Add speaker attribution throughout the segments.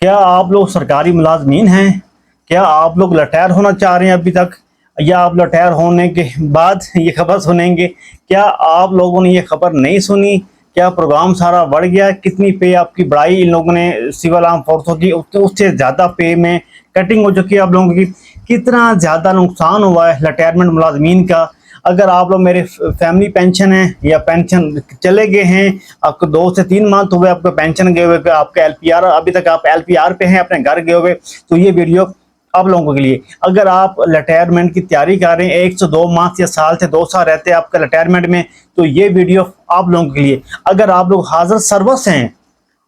Speaker 1: کیا آپ لوگ سرکاری ملازمین ہیں؟ کیا آپ لوگ لٹائر ہونا چاہ رہے ہیں ابھی تک؟ یا آپ لٹائر ہونے کے بعد یہ خبر سنیں گے؟ کیا آپ لوگوں نے یہ خبر نہیں سنی؟ کیا پروگرام سارا بڑھ گیا؟ کتنی پے آپ کی بڑھائی؟ ان لوگوں نے سول عام فورسوں کی اس سے زیادہ پے میں کٹنگ ہو چکی ہے آپ لوگوں کی۔ کتنا زیادہ نقصان ہوا ہے ریٹائرمنٹ ملازمین کا؟ اگر آپ لوگ میرے فیملی پینشن ہیں یا پینشن چلے گئے ہیں، آپ کو دو سے تین مانت ہوئے آپ کو پینشن گئے ہوئے آپ کا ایل پی آر ابھی تک آپ ایل پی آر پہ ہیں، اپنے گھر گئے ہوئے، تو یہ ویڈیو آپ لوگوں کے لیے۔ اگر آپ ریٹائرمنٹ کی تیاری کر رہے ہیں، ایک سے دو ماہ یا سال سے دو سال رہتے ہیں آپ کا ریٹائرمنٹ میں، تو یہ ویڈیو آپ لوگوں کے لیے۔ اگر آپ لوگ حاضر سروس ہیں،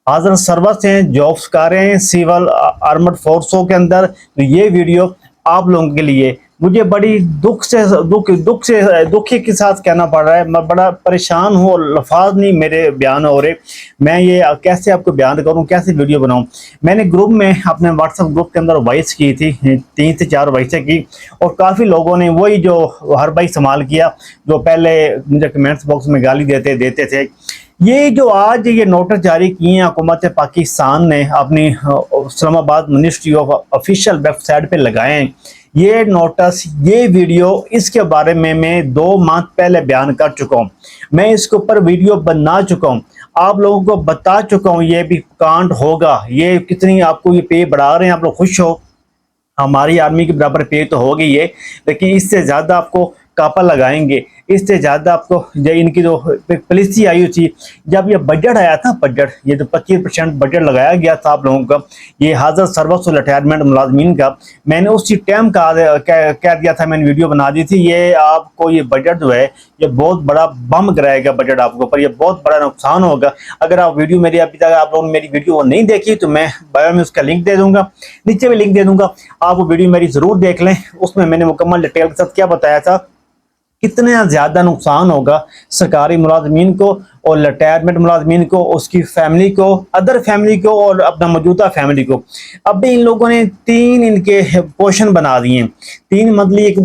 Speaker 1: حاضر سروس ہیں جابس کر رہے ہیں سیول آرمڈ فورسوں کے اندر، تو یہ ویڈیو آپ لوگوں کے لیے مجھے بڑی دکھ سے دکھ دکھ سے، دکھی کے ساتھ کہنا پڑ رہا ہے۔ میں بڑا پریشان ہوں اور لفاظ نہیں میرے بیان ہو رہے۔ میں یہ کیسے آپ کو بیان کروں، کیسے ویڈیو بناؤں؟ میں نے گروپ میں اپنے واٹس ایپ گروپ کے اندر وائس کی تھی، تین سے چار وائسیں کی۔ اور کافی لوگوں نے وہی جو ہر بھائی استعمال کیا، جو پہلے مجھے کمنٹس باکس میں گالی دیتے دیتے تھے۔ یہ جو آج یہ نوٹس جاری کیے ہیں حکومت پاکستان نے، اپنی Islamabad ministry of official website پہ لگائے ہیں۔ یہ نوٹس یہ ویڈیو اس کے بارے میں میں دو ماہ پہلے بیان کر چکا ہوں۔ میں اس کے اوپر ویڈیو بنا چکا ہوں۔ آپ لوگوں کو بتا چکا ہوں یہ بھی کانڈ ہوگا۔ یہ کتنی آپ کو یہ پے بڑھا رہے ہیں، آپ لوگ خوش ہو۔ ہماری آرمی کے برابر پے تو ہو گئی ہے لیکن اس سے زیادہ آپ کو کاپا لگائیں گے۔ اس سے زیادہ آپ کو ان کی جو پالیسی آئی ہوئی تھی، جب یہ بجٹ آیا تھا بجٹ یہ جو پچیس پرسینٹ بجٹ لگایا گیا تھا آپ لوگوں کا۔ یہ حاضر سروس اور ریٹائرمنٹ ملازمین کا۔ میں نے اسی ٹائم کہہ دیا تھا، میں نے ویڈیو بنا دی تھی۔ یہ آپ کو یہ بجٹ جو ہے، یہ بہت بڑا بم کرائے گا بجٹ آپ کو، پر یہ بہت بڑا نقصان ہوگا۔ اگر آپ ویڈیو میری ابھی تک آپ لوگوں نے میری ویڈیو نہیں دیکھی، تو میں بایو میں اس کا لنک دے دوں گا۔ نیچے بھی لنک دے دوں گا۔ آپ وہ ویڈیو میری ضرور دیکھ لیں۔ اس میں میں نے مکمل ڈیٹیل کے ساتھ کیا بتایا تھا۔ کتنا زیادہ نقصان ہوگا سرکاری ملازمین کو اور ریٹائرمنٹ ملازمین کو، اس کی فیملی کو ادر فیملی کو اور اپنا موجودہ فیملی کو۔ اب بھی ان لوگوں نے تین ان کے پوشن بنا دیے۔ تین مطلب مدلی ایک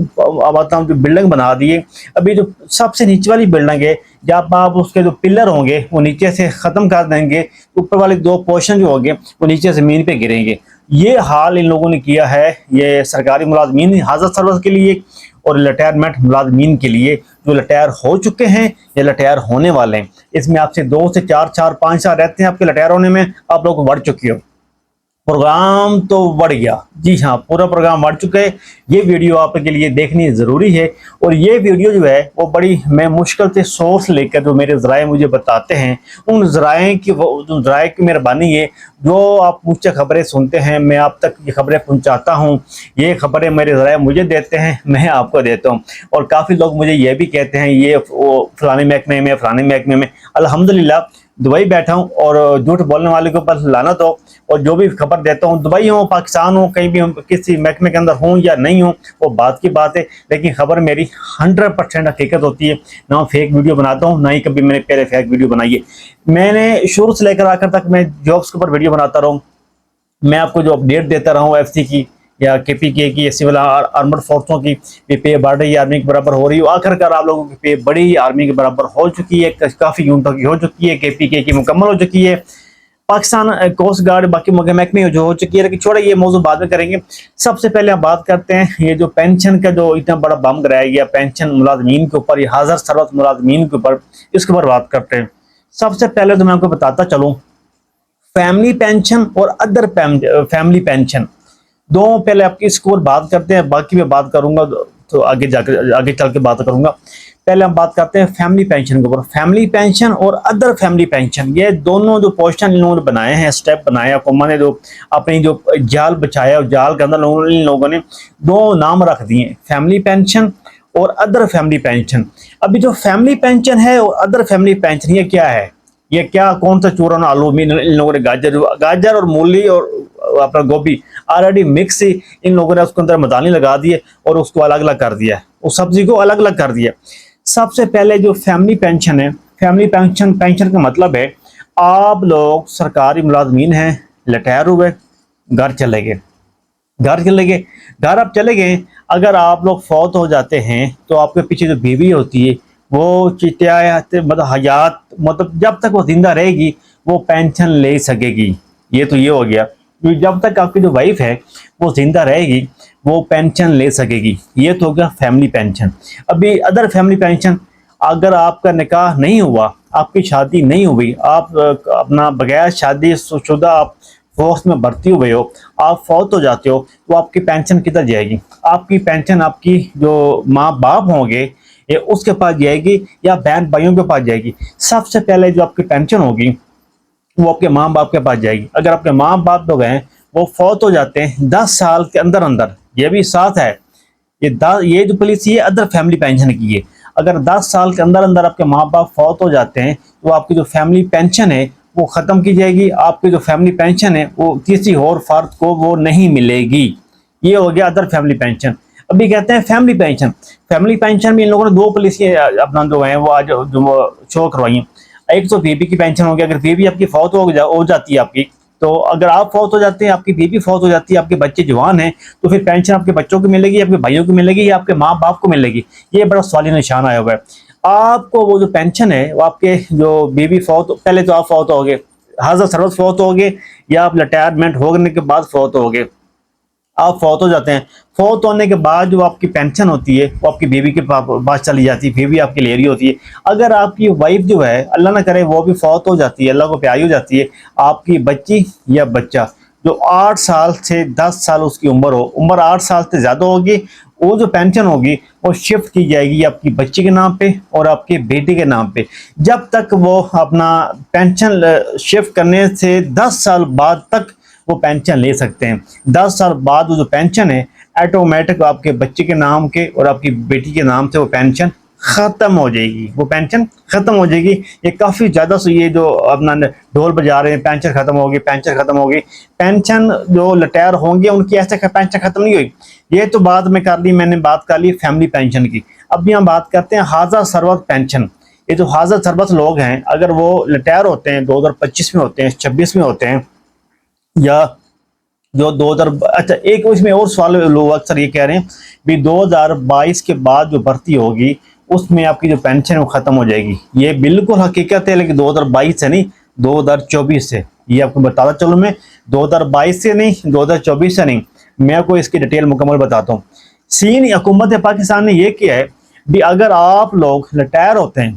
Speaker 1: جو بلڈنگ بنا دیے۔ ابھی جو سب سے نیچے والی بلڈنگ ہے جب آپ اس کے جو پلر ہوں گے، وہ نیچے سے ختم کر دیں گے۔ اوپر والے دو پوشن جو ہوں گے، وہ نیچے زمین پہ گریں گے۔ یہ حال ان لوگوں نے کیا ہے۔ یہ سرکاری ملازمین حاضر سروس کے لیے اور ریٹائرمنٹ ملازمین کے لیے جو لٹائر ہو چکے ہیں یا لٹائر ہونے والے ہیں۔ اس میں آپ سے دو سے چار چار پانچ سال رہتے ہیں آپ کے ریٹائر ہونے میں، آپ لوگ بڑھ چکے ہو۔ پروگرام تو بڑھ گیا۔ جی ہاں پورا پروگرام بڑھ چکا ہے۔ یہ ویڈیو آپ کے لیے دیکھنی ضروری ہے۔ اور یہ ویڈیو جو ہے، وہ بڑی میں مشکل سے سورس لے کر جو میرے ذرائع مجھے بتاتے ہیں، ان ذرائع کی ذرائع کی مہربانی ہے، جو آپ مجھ سے خبریں سنتے ہیں، میں آپ تک یہ خبریں پہنچاتا ہوں۔ یہ خبریں میرے ذرائع مجھے دیتے ہیں، میں آپ کو دیتا ہوں۔ اور کافی لوگ مجھے یہ بھی کہتے ہیں، یہ فلانی محکمے میں فلانی محکمے میں۔ الحمدللہ دبئی بیٹھا ہوں اور جھوٹ بولنے والے کے اوپر لانت ہو اور جو بھی خبر دیتا ہوں دبئی ہوں، پاکستان ہوں، کہیں بھی کسی محکمے کے اندر ہوں یا نہیں ہوں، وہ بات کی بات ہے۔ لیکن خبر میری ہنڈریڈ پرسینٹ حقیقت ہوتی ہے۔ نہ فیک ویڈیو بناتا ہوں، نہ ہی کبھی میں نے پہلے فیک ویڈیو بنائی ہے۔ میں نے شروع سے لے کر آ کر تک میں جابس کے اوپر ویڈیو بناتا رہا ہوں میں آپ کو جو اپڈیٹ دیتا رہا ہوں ایف سی کی یا کے پی کے کی سول آرمڈ فورسوں کی پے بڑھ رہی ہے آرمی کے برابر ہو رہی ہے۔ آخر کر آپ لوگوں کی پے بڑی آرمی کے برابر ہو چکی ہے کافی یونٹوں کی ہو چکی ہے کے پی کے کی مکمل ہو چکی ہے۔ پاکستان کوسٹ گارڈ باقی محکمے جو ہو چکی ہے، لیکن چھوڑا، یہ موضوع بعد میں کریں گے۔ سب سے پہلے ہم بات کرتے ہیں، یہ جو پینشن کا جو اتنا بڑا بم کرایا گیا، پینشن ملازمین کے اوپر، یہ حاضر سروس ملازمین کے اوپر، اس کے اوپر بات کرتے ہیں۔ سب سے پہلے تو میں آپ کو بتاتا چلوں۔ فیملی پینشن اور ادر فیملی پینشن۔ دو پہلے آپ کی اسکور بات کرتے ہیں، باقی میں بات کروں گا، تو آگے جا کے آگے چل کے بات کروں گا۔ پہلے ہم بات کرتے ہیں فیملی پینشن کے اوپر۔ فیملی پینشن اور ادر فیملی پینشن یہ دونوں جو پوزیشن ان لوگوں نے بنائے ہیں اسٹیپ بنایا حکومت نے جو اپنی جو جال بچایا اور جال کے اندر ان لوگوں نے دو نام رکھ دیے فیملی پینشن اور ادر فیملی پینشن ابھی جو فیملی پینشن ہے اور ادر فیملی پینشن یہ کیا ہے؟ یہ کیا کون سا چورن آلو؟ ان لوگوں نے گاجر گاجر اور مولی اور اپنا گوبھی۔ آلریڈی مکس ہی ان لوگوں نے اس کے اندر مدانی لگا دیے اور اس کو الگ الگ کر دیا اس سبزی کو الگ الگ کر دیا سب سے پہلے جو فیملی پینشن ہے فیملی پینشن پینشن کا مطلب ہے، آپ لوگ سرکاری ملازمین ہیں لٹائر ہوئے، گھر چلے گئے۔ گھر چلے گئے۔ گھر آپ چلے گئے۔ اگر آپ لوگ فوت ہو جاتے ہیں تو آپ کے پیچھے جو بیوی ہوتی ہے، وہ چٹیا مطلب حیات مطلب جب تک وہ زندہ رہے گی، وہ پینشن لے سکے گی۔ یہ تو یہ ہو گیا۔ جب تک آپ کی جو وائف ہے، وہ زندہ رہے گی، وہ پینشن لے سکے گی۔ یہ تو ہو گیا فیملی پینشن ابھی ادر فیملی پینشن اگر آپ کا نکاح نہیں ہوا، آپ کی شادی نہیں ہوئی، آپ اپنا بغیر شادی شدہ آپ فورس میں بھرتی ہوئے ہو، آپ فوت ہو جاتے ہو، تو آپ کی پینشن کدھر جائے گی؟ آپ کی پینشن آپ کی جو ماں باپ ہوں گے، یہ اس کے پاس جائے گی یا بہن بھائیوں کے پاس جائے گی؟ سب سے پہلے جو آپ کی پینشن ہوگی وہ آپ کے ماں باپ کے پاس جائے گی۔ اگر آپ کے ماں باپ جو ہیں، وہ فوت ہو جاتے ہیں دس سال کے اندر اندر۔ یہ بھی ساتھ ہے۔ یہ یہ جو پالیسی ہے ادر فیملی پینشن کی ہے۔ اگر دس سال کے اندر اندر آپ کے ماں باپ فوت ہو جاتے ہیں، تو آپ کی جو فیملی پینشن ہے، وہ ختم کی جائے گی۔ آپ کی جو فیملی پینشن ہے، وہ کسی اور فرد کو وہ نہیں ملے گی۔ یہ ہو گیا ادر فیملی پینشن ابھی کہتے ہیں فیملی پینشن فیملی پینشن میں ان لوگوں نے دو پالیسی اپنا جو ہیں، وہ آج جو شو کروائی ہیں ایک تو بیبی کی پینشن ہو گیا اگر بیبی آپ کی فوت ہو جا ہو جاتی ہے آپ کی، تو اگر آپ فوت ہو جاتے ہیں، آپ کی بیوی فوت ہو جاتی ہے، آپ کے بچے جوان ہیں، تو پھر پینشن آپ کے بچوں کو ملے گی، آپ کے بھائیوں کو ملے گی، یا آپ کے ماں باپ کو ملے گی۔ یہ بڑا سوالی نشان آیا ہوا ہے۔ آپ کو وہ جو پینشن ہے، وہ آپ کے جو بیوی فوت، پہلے تو آپ فوت ہو گئے حاضر سروت فوت ہو گئے یا آپ ریٹائرمنٹ ہونے کے بعد فوت ہو گئے آپ فوت ہو جاتے ہیں۔ فوت ہونے کے بعد جو آپ کی پینشن ہوتی ہے، وہ آپ کی بیوی کے پاس چلی جاتی ہے بیوی آپ کی لے رہی ہوتی ہے۔ اگر آپ کی وائف جو ہے، اللہ نہ کرے، وہ بھی فوت ہو جاتی ہے، اللہ کو پیاری ہو جاتی ہے، آپ کی بچی یا بچہ جو آٹھ سال سے دس سال اس کی عمر ہو، عمر آٹھ سال سے زیادہ ہوگی، وہ جو پینشن ہوگی، وہ شفٹ کی جائے گی آپ کی بچی کے نام پہ اور آپ کے بیٹی کے نام پہ۔ جب تک وہ اپنا پینشن شفٹ کرنے سے دس سال بعد تک وہ پینشن لے سکتے ہیں۔ دس سال بعد وہ جو پینشن ہے ایٹومیٹک آپ کے بچے کے نام کے اور آپ کی بیٹی کے نام سے وہ پینشن ختم ہو جائے گی۔ وہ پینشن ختم ہو جائے گی۔ یہ کافی زیادہ سے یہ جو اپنا ڈھول بجا رہے ہیں، پینشن ختم ہوگی پینشن ختم ہوگی پینشن جو لٹیر ہوں گے، ان کی ایسے پینشن ختم نہیں ہوئی۔ یہ تو بعد میں کر لی، میں نے بات کر لی فیملی پینشن کی۔ اب بھی ہم بات کرتے ہیں حاضر سروت پینشن یہ جو حاضر سروت لوگ ہیں، اگر وہ لٹیر ہوتے ہیں، دو ہزار پچیس میں ہوتے ہیں، چھبیس میں ہوتے ہیں یا جو دو ہزار اچھا ایک اس میں اور سوال لوگ اکثر یہ کہہ رہے ہیں بھی دو ہزار بائیس کے بعد جو بھرتی ہوگی، اس میں آپ کی جو پینشن ہے وہ ختم ہو جائے گی۔ یہ بالکل حقیقت ہے، لیکن دو ہزار بائیس سے نہیں، دو ہزار چوبیس سے یہ آپ کو بتاتا چلوں میں، دو ہزار بائیس سے نہیں، دو ہزار چوبیس سے نہیں۔ میں آپ کو اس کی ڈیٹیل مکمل بتاتا ہوں۔ سین حکومت پاکستان نے یہ کیا ہے، بھی اگر آپ لوگ ریٹائر ہوتے ہیں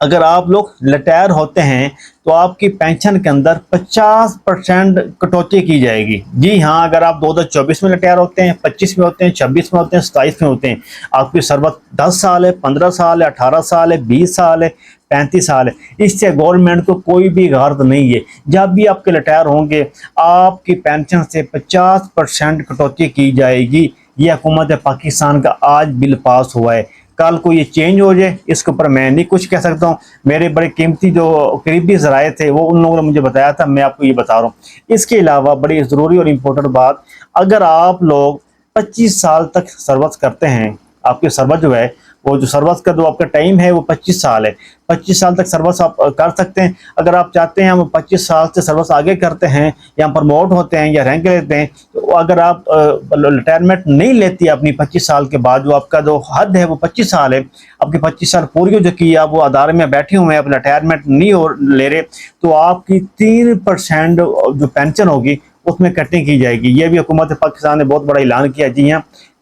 Speaker 1: اگر آپ لوگ لٹائر ہوتے ہیں تو آپ کی پینشن کے اندر پچاس پرسینٹ کٹوتی کی جائے گی۔ جی ہاں اگر آپ دو ہزار چوبیس میں لٹائر ہوتے ہیں، پچیس میں ہوتے ہیں، چھبیس میں ہوتے ہیں، ستائیس میں ہوتے ہیں، آپ کی سروت دس سال ہے، پندرہ سال ہے، اٹھارہ سال ہے، بیس سال ہے، پینتیس سال ہے۔ اس سے گورنمنٹ کو کوئی بھی غرض نہیں ہے۔ جب بھی آپ کے لٹائر ہوں گے، آپ کی پینشن سے پچاس پرسینٹ کٹوتی کی جائے گی۔ یہ حکومت پاکستان کا آج بل پاس ہوا ہے۔ کل کو یہ چینج ہو جائے، اس کے اوپر میں نہیں کچھ کہہ سکتا ہوں۔ میرے بڑے قیمتی جو قریبی ذرائع تھے، وہ ان لوگوں نے مجھے بتایا تھا، میں آپ کو یہ بتا رہا ہوں۔ اس کے علاوہ بڑی ضروری اور امپورٹنٹ بات، اگر آپ لوگ پچیس سال تک سروس کرتے ہیں، آپ کی سروس جو ہے وہ جو سروس کا جو آپ کا ٹائم ہے وہ پچیس سال ہے۔ پچیس سال تک سروس آپ کر سکتے ہیں۔ اگر آپ چاہتے ہیں ہم پچیس سال سے سروس آگے کرتے ہیں یا پروموٹ ہوتے ہیں یا رینک لیتے ہیں، تو اگر آپ ریٹائرمنٹ نہیں لیتی اپنی پچیس سال کے بعد، جو آپ کا جو حد ہے وہ پچیس سال ہے، آپ کی پچیس سال پوری ہو چکی ہے، آپ وہ ادارے میں بیٹھے ہوئے ہیں آپ ریٹائرمنٹ نہیں ہو لے رہے، تو آپ کی تین پرسینٹ جو پینشن ہوگی، اس میں کٹنگ کی جائے گی۔ یہ بھی حکومت پاکستان نے بہت بڑا اعلان کیا جی ہاں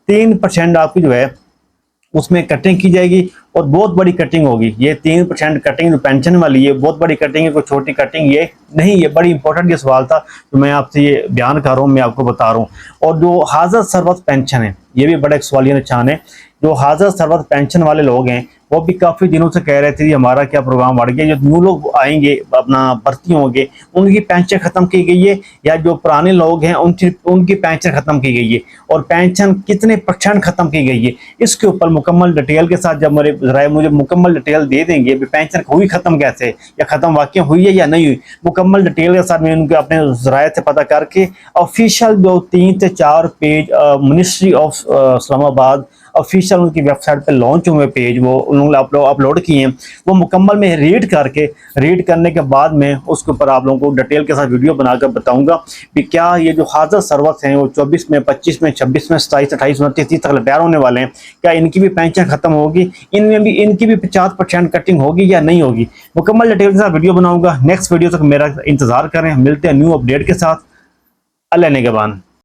Speaker 1: تین پرسینٹ آپ کی جو ہے اس میں کٹنگ کی جائے گی اور بہت بڑی کٹنگ ہوگی۔ یہ تین پرسینٹ کٹنگ جو پینشن والی ہے، بہت بڑی کٹنگ ہے، کوئی چھوٹی کٹنگ یہ نہیں، یہ بڑی امپورٹنٹ یہ سوال تھا جو میں آپ سے یہ بیان کر رہا ہوں، میں آپ کو بتا رہا ہوں۔ اور جو حاضر سروت پینشن ہے، یہ بھی بڑا ایک سوالیہ نشان ہے جو حاضر سروت پینشن والے لوگ ہیں وہ بھی کافی دنوں سے کہہ رہے تھے ہمارا کیا پروگرام بڑھ گیا، جو نیو لوگ آئیں گے، اپنا بھرتی ہوں گے، ان کی پینشن ختم کی گئی ہے، یا جو پرانے لوگ ہیں، ان کی ان کی پینشن ختم کی گئی ہے، اور پینشن کتنے پرسینٹ ختم کی گئی ہے۔ اس کے اوپر مکمل ڈیٹیل کے ساتھ جب میرے ذرائع مجھے مکمل ڈیٹیل دے دیں گے پینشن ہوئی ختم کیسے، یا ختم واقع ہوئی ہے یا نہیں ہوئی، مکمل ڈیٹیل کے ساتھ میں ان کے اپنے ذرائع سے پتہ کر کے آفیشیل جو تین سے چار پیج منسٹری آف اسلام آباد آفیشیل ان کی ویب سائٹ پہ لانچ ہوئے پیج وہ انہوں نے اپلوڈ اپلوڈ کیے ہیں۔ وہ مکمل میں ریڈ کر کے ریڈ کرنے کے بعد میں اس کے اوپر آپ لوگوں کو ڈیٹیل کے ساتھ ویڈیو بنا کر بتاؤں گا کہ کیا یہ جو حاضر سروس ہیں وہ چوبیس میں، پچیس میں، چھبیس میں، ستائیس، اٹھائیس انتیس تیس تک ریٹائر ہونے والے ہیں۔ کیا ان کی بھی پینشن ختم ہوگی؟ ان میں بھی ان کی بھی پچاس پرسینٹ کٹنگ ہوگی یا نہیں ہوگی؟ مکمل ڈیٹیل کے ساتھ ویڈیو بناؤں گا۔ نیکسٹ ویڈیو تک میرا انتظار کریں۔ ملتے ہیں نیو اپڈیٹ کے ساتھ۔ اللہ نگبان